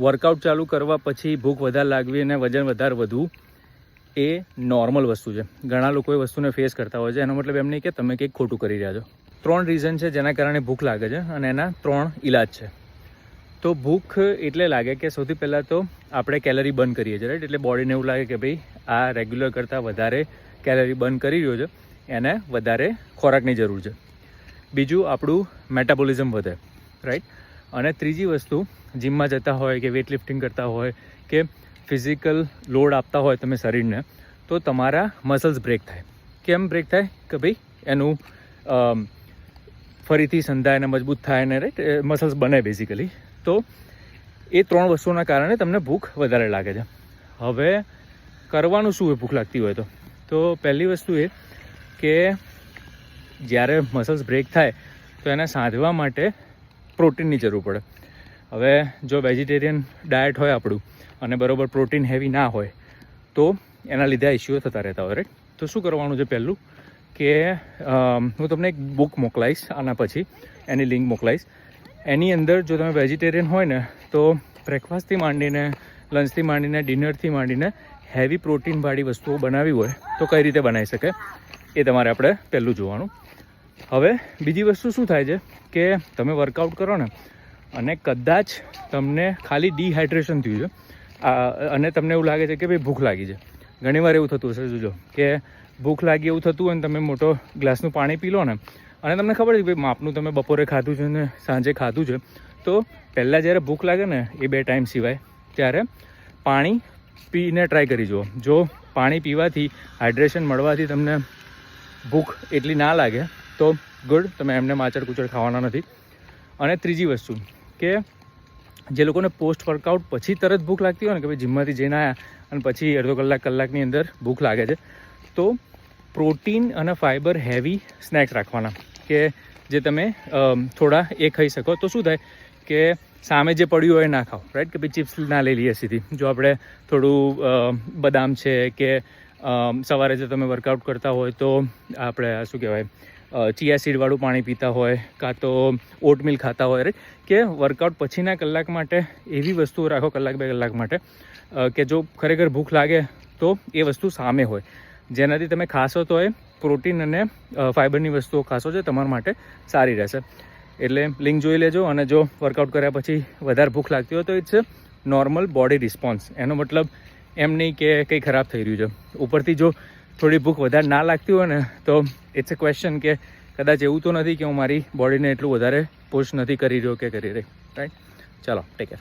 Workout ચાલુ કરવા પછી ભૂખ વધારે લાગવી અને વજન વધારે વધવું એ નોર્મલ વસ્તુ છે. ઘણા લોકો એ વસ્તુને ફેસ કરતા હોય છે. એનો મતલબ એમ નહીં કે તમે કંઈક ખોટું કરી રહ્યા છો. ત્રણ રીઝન છે જેના કારણે ભૂખ લાગે છે અને એના ત્રણ ઇલાજ છે. તો ભૂખ એટલે લાગે કે સૌથી પહેલાં તો આપણે કેલરી બર્ન કરીએ છીએ રાઈટ એટલે બોડીને એવું લાગે કે ભાઈ આ રેગ્યુલર કરતાં વધારે કેલરી બર્ન કરી રહ્યો છે. એને વધારે ખોરાકની જરૂર છે. બીજું આપણું મેટાબોલિઝમ વધે રાઈટ અને ત્રીજી વસ્તુ જિમમાં જતા હોય કે વેઇટ લિફ્ટિંગ કરતા હોય કે ફિઝિકલ લોડ આપતા હોય તમે શરીરને, તો તમારા મસલ્સ બ્રેક થાય. કેમ બ્રેક થાય? કે ભાઈ એનું ફરીથી સંધાય અને મજબૂત થાય ને રાઈટ મસલ્સ બને બેઝિકલી તો એ ત્રણ વસ્તુના કારણે તમને ભૂખ વધારે લાગે છે. હવે કરવાનું શું હોય? ભૂખ લાગતી હોય તો. તો પહેલી વસ્તુ એ કે જ્યારે મસલ્સ બ્રેક થાય, તો એને સાધવા માટે પ્રોટીનની જરૂર પડે. હવે જો વેજીટેરિયન ડાયટ હોય આપણું અને બરાબર પ્રોટીન હેવી ના હોય, તો એના લીધે ઇસ્યુઓ થતા રહેતા હોય રાઈટ તો શું કરવાનું છે પહેલું? કે હું તમને એક બુક મોકલાવીશ આના પછી એની લિંક મોકલાવીશ એની અંદર જો તમે વેજીટેરિયન હોય ને, તો બ્રેકફાસ્ટથી માંડીને લંચથી માંડીને ડિનરથી માંડીને હેવી પ્રોટીનવાળી વસ્તુઓ બનાવી હોય, તો કઈ રીતે બનાવી શકે? એ તમારે આપણે પહેલું જોવાનું. હવે બીજી વસ્તુ શું થાય છે? કે તમે વર્કઆઉટ કરો ને અને કદાચ તમને ખાલી ડિહાઇડ્રેશન થયું છે. અને તમને એવું લાગે છે કે ભાઈ ભૂખ લાગી છે. ઘણીવાર એવું થતું હશે, જોજો, કે ભૂખ લાગી એવું થતું હોય ને તમે મોટો ગ્લાસનું પાણી પી લો ને, અને તમને ખબર છે ભાઈ માપનું તમે બપોરે ખાધું છે ને સાંજે ખાધું છે, તો પહેલાં જ્યારે ભૂખ લાગે ને એ બે ટાઈમ સિવાય, ત્યારે પાણી પીને ટ્રાય કરી જુઓ. જો પાણી પીવાથી હાઇડ્રેશન મળવાથી તમને ભૂખ એટલી ના લાગે, તો ગુડ તમે એમને માચડ કુચર ખાવાના નથી. અને ત્રીજી વસ્તુ કે જે લોકોને પોસ્ટ વર્કઆઉટ પછી તરત ભૂખ લાગતી હોય ને, કે ભાઈ જીમમાંથી જઈને આવ્યા અને પછી અડધો કલાક, કલાકની અંદર ભૂખ લાગે છે, તો પ્રોટીન અને ફાઇબર હેવી સ્નેક્સ રાખવાના. કે જે તમે થોડા એ ખાઈ શકો. તો શું થાય કે સામે જે પડ્યું હોય ના ખાઓ રાઈટ કે ભાઈ ચિપ્સ ના લઈ લઈએ સીધી. જો આપણે થોડું બદામ છે કે સવારે જો તમે વર્કઆઉટ કરતા હોય તો આપણે શું કહેવાય ચિયા સીડવાળું પાણી પીતા હોય, કાં તો ઓટમિલ ખાતા હોય કે વર્કઆઉટ પછીના કલાક માટે એવી વસ્તુઓ રાખો, કલાક બે કલાક માટે કે જો ખરેખર ભૂખ લાગે તો એ વસ્તુ સામે હોય. જેનાથી તમે ખાશો તો એ પ્રોટીન અને ફાઇબરની વસ્તુઓ ખાશો છે તમારા માટે સારી રહેશે. એટલે લિંક જોઈ લેજો અને જો વર્કઆઉટ કર્યા પછી વધારે ભૂખ લાગતી હોય તો ઇટ્સ નોર્મલ બોડી રિસ્પોન્સ એનો મતલબ એમ નહીં કે કંઈ ખરાબ થઈ રહ્યું છે. ઉપરથી જો થોડી ભૂખ વધારે ના લાગતી હોય ને, તો ઇટ્સ અ ક્વેશ્ચન કે કદાચ એવું તો નથી કે હું મારી બોડીને એટલું વધારે પુશ નથી કરી રહ્યો કે કરી રહી. રાઈટ ચાલો ટેક કેર